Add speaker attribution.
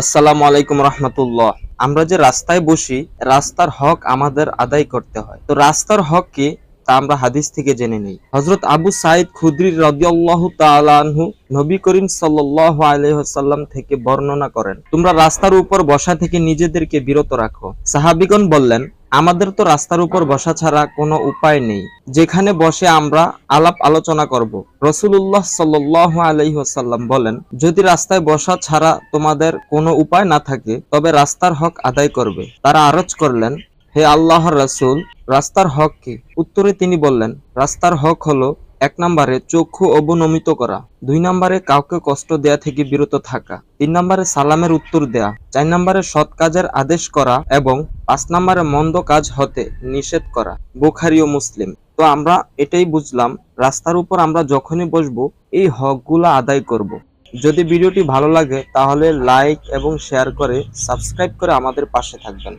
Speaker 1: আসসালামু আলাইকুম রহমতুল্লাহ। আমরা যে রাস্তায় বসি, রাস্তার হক আমাদের আদায় করতে হয়। তো রাস্তার হক কি, তা আমরা হাদিস থেকে জেনে নেই। হজরত আবু সাইদ খুদ্রি রদিয়াল্লাহু তালু নবী করিম সাল্লাল্লাহু থেকে বর্ণনা করেন, তোমরা রাস্তার উপর বসা থেকে নিজেদেরকে বিরত রাখো। সাহাবিগণ বললেন আমাদের তো রাস্তার উপর বসা ছাড়া কোনো উপায় নেই। যেখানে বসে আমরা আলাপ আলোচনা করব। রসুল্লাহ সাল্লাহ আলহি ওসাল্লাম বলেন, যদি রাস্তায় বসা ছাড়া তোমাদের কোনো উপায় না থাকে, তবে রাস্তার হক আদায় করবে। তারা আরজ করলেন, হে আল্লাহর রসুল, রাস্তার হক কি? উত্তরে তিনি বললেন, রাস্তার হক হলো এক নম্বরে চক্ষু অবনমিত করা। দুই নম্বরে কাউকে কষ্ট দেয়া থেকে বিরত থাকা। তিন নম্বরে সালামের উত্তর দেয়া। চার নম্বরে সৎ কাজের আদেশ করা এবং পাঁচ নম্বরে মন্দ কাজ হতে নিষেধ করা। বুখারি ও মুসলিম। তো আমরা এটাই বুঝলাম, রাস্তার উপর আমরা যখনই বসবো, এই হকগুলো আদায় করব। যদি ভিডিওটি ভালো লাগে, তাহলে লাইক এবং শেয়ার করে সাবস্ক্রাইব করে আমাদের পাশে থাকবেন।